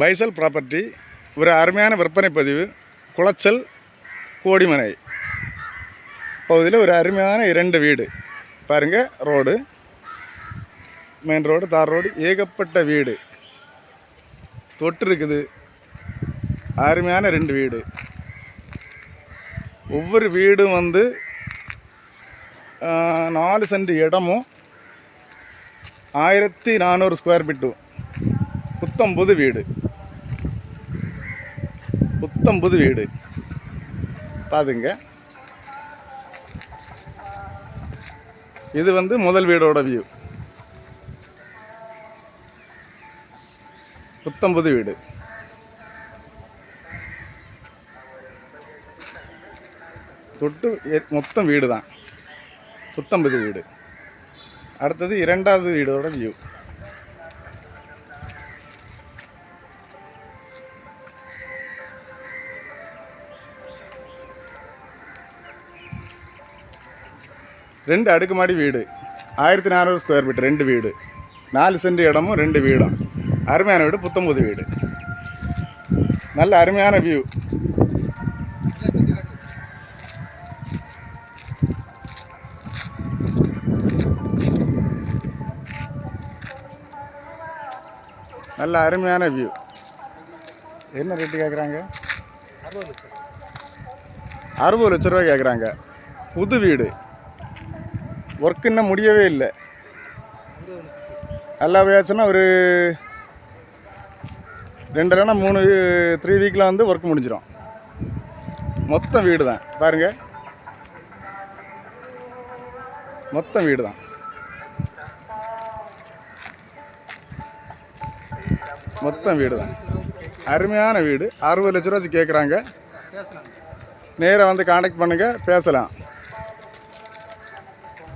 பைசல் property ஒரு அருமையான விற்பனை பதிவு குளச்சல் கோடிமனை பகுதியில் ஒரு அருமையான இரண்டு வீடு. பாருங்கள் ரோடு. மெயின் ரோடு தார் ரோடு ஏகப்பட்ட வீடு. தொட்டு இருக்குது. அருமையான ரெண்டு வீடு. ஒவ்வொரு வீடும் வந்து நாலு சென்ட் இடமும் ஆயிரத்தி நானூறு ஸ்கொயர் ஃபீட்டும் புத்தம்புது வீடு. புத்தம்புது வீடு. பாதுங்க இது வந்து முதல் வீடோட வியூ புத்தம்புது வீடு. தொட்டு மொத்தம் வீடு தான் புத்தம்புது வீடு. அடுத்தது இரண்டாவது வீடோட வியூ ரெண்டு அடுக்குமாடி வீடு. ஆயிரத்தி நானூறு ஸ்கொயர் ஃபீட் ரெண்டு வீடு. நாலு சென்ட் இடமும் ரெண்டு வீடும். அருமையான வீடு புத்தம்புது வீடு. நல்ல அருமையான வியூ நல்ல அருமையான வியூ என்ன ரேட்டு கேட்குறாங்க அறுபது லட்ச ரூபா கேட்குறாங்க புது வீடு. ஒர்க் இன்னும் முடியவே இல்லை. நல்லா போயாச்சுன்னா ஒரு ரெண்டு இல்லைன்னா மூணு த்ரீ வீக்கில் வந்து ஒர்க் முடிஞ்சிடும் மொத்தம் வீடு தான். பாருங்கள் மொத்தம் வீடு தான். மொத்தம் வீடு தான். அருமையான வீடு. அறுபது லட்ச ரூபா வச்சு கேட்குறாங்க நேராக வந்து காண்டாக்ட் பண்ணுங்கள் பேசலாம்.